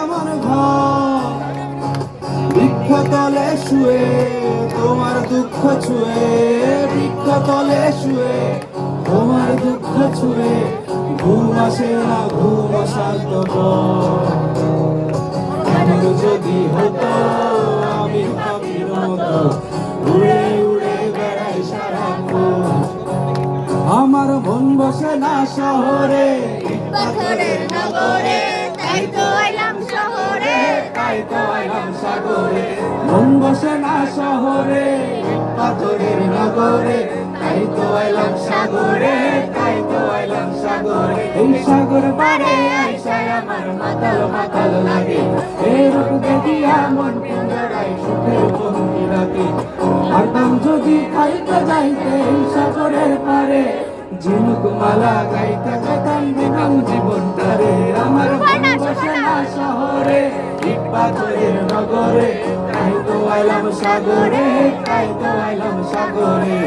আমার ঘর। তোমার দুঃখ ছুঁয়ে বৃক্ষ তলে শুয়ে, তোমার দুঃখ ঘুম আসে না ঘুম এমন যদি হতো, আমি উড়ে উড়ে বেড়াই সারাক্ষণ আমার মন বসে না শহরে পাথরের নগরে, তাই তো এলাম শহরে। তাই তো আইলাম সাগরে। মন বসে না শহরে, পাথরের নগরে। তাই তো আইলাম সাগরে, তাই তো আইলাম সাগরে। এই সাগর পারে আইসায় আমার মাতাল মাতাল লাগে। এই রূপ দেখিয়া মন পিঞ্জরাই সুখের বন্দি রাখে। পারতাম যদি খাইতে যাইতে এই সাগরের পারে ঝিনুক মালা গাইতে যেতাম দিতাম জীবনটারে। আমার মন বসে না শহরে ইট পাথরের নগরে। তাই তো আইলাম সাগরে তাই তো আইলাম সাগরে।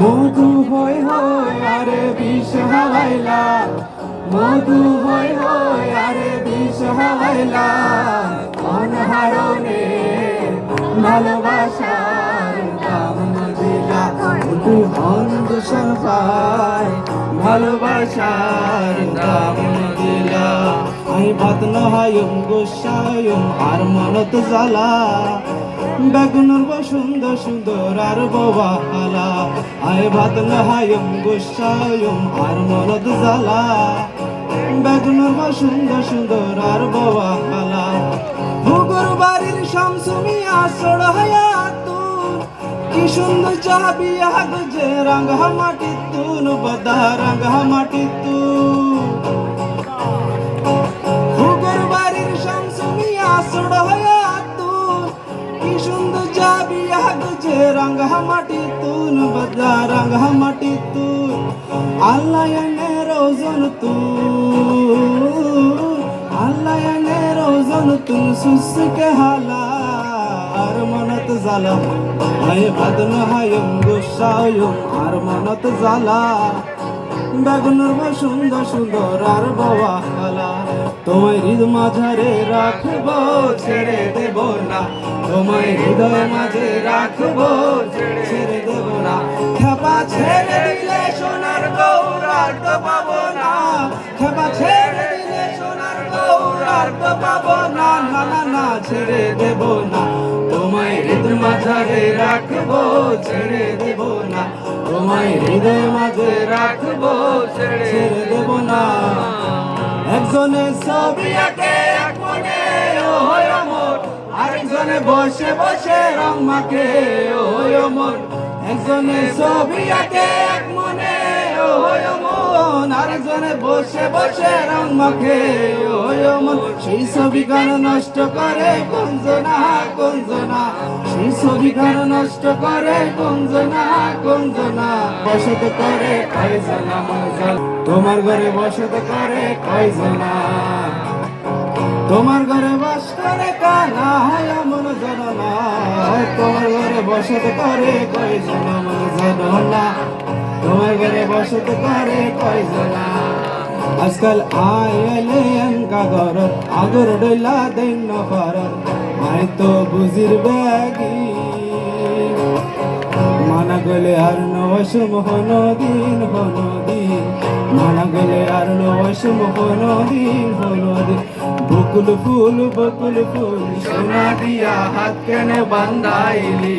মধু হই হই আরে বিষ হাওয়াইলা। মধু হই হই আরে বিষ হাওয়াইলা। অনহারণে ভালোবাসার দাম দিলা। তুই হন ভালোবাসার দাম দিলা। আমি ভাত নহায়ম গোসায়ম, আর মনত জ্বালা। বেগুনের বো সুন্দর সুন্দর আর বাবা হালা আয় ভাত নহায়ম গোসায়ম, আর মনত জ্বালা। বেগুনের বো সুন্দর সুন্দর আর বাবা হালা ভুগর বাড়ির শামসুমি আসড় হায়া কি সুন্দর চাবি, আগ যে রঙ মাটি তুন, বদা রঙ মাটি তুন। ভুগর বাড়ির শামসুমি আসড় হায়া তুন কি সুন্দর চাবি, আগ যে রঙ মাটি তুন, বদা রঙ মাটি তুন। আল্লাহ এনে রোজন তুন, আল্লাহ এনে রোজন তুন, সুসকে হালা আর জালা আয় ভাদন হায়ম গুসায়ম আর মনত জালা বেগুনের বা সুন্দর সুন্দর আর বাবা হালা তোমায় হৃদ মাঝারে রাখব, ছেড়ে দেব না। তোমায় হৃদয় মাঝে রাখব, ছেড়ে দেব না। খেপা ছেড়ে দিলে সোনার গৌরার তো পাবো না। খেপা ছেড়ে দিলে সোনার গৌরার তো পাবো না না না, ছেড়ে দেব না। তোমায় হৃদ মাঝারে রাখব, ছেড়ে দেব না। তোমায় হৃদয় মাঝে রাখব, ছেড়ে দেব না। একজনে ছবি আঁকে এক মনে হয় অমর। আরেকজনে বসে বসে রং ও হয় অমর। একজনে ছবি আঁকে, এক মনে হয় অমর। আরেকজনে বসে বসে রং মাখে। ও হয় অমর সেই ছবি গান নষ্ট করে কঞ্জনা কঞ্জনা সেই ছবি গান নষ্ট করে কঞ্জনা কঞ্জনা বসত করে কয়জনা তোমার ঘরে বসত করে কয়জনা? তোমার ঘরে বাস করে কানা হয় মন জননা। তোমার ঘরে বসত করে কয়জন মন জননা তোমার ঘরে বসত করে কয়জনা। আজকাল আয়লে এনকা ঘর আগর ডইলা দেন নফর আয় তো বুঝির ব্যাগি। মানা গলে আর নবসম হন দিন হন দিন। মানা গলে আর নবসম হন দিন হন দিন। বকুল ফুল বকুল ফুল, সোনা দিয়া হাত কেন বান্ধাইলি।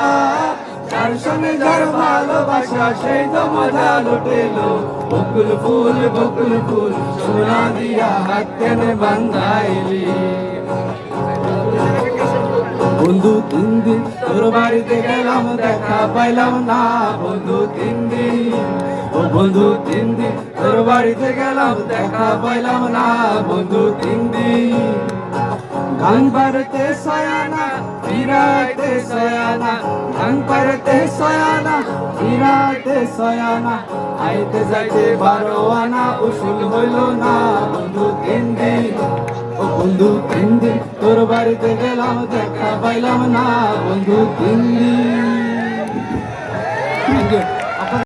সঙ্গে যার ভালোবাসা, সেই তো মজা লুটেলো। বকুল ফুল বকুল ফুল, সোনা দিয়া হাত কেন বান্ধাইলি। বন্ধু, তিন দিন তোর বাড়িতে গেলাম, দেখা পাইলাম না। বন্ধু, তিন দিন, ও বন্ধু, তিন দিন তোর বাড়িতে গেলাম, দেখা পাইলাম না। বন্ধু, তিন দিন গান পারতে সয়ানা ফিরাতে সয়ানা গান পারতে সয়ানা ফিরাতে সয়ানা আইতে যাইতে বারো উসুল হইল না বন্ধু তিন ও বন্ধু তিন তোর বাড়িতে গেলাম দেখা পাইলাম না বন্ধু তিন দিন.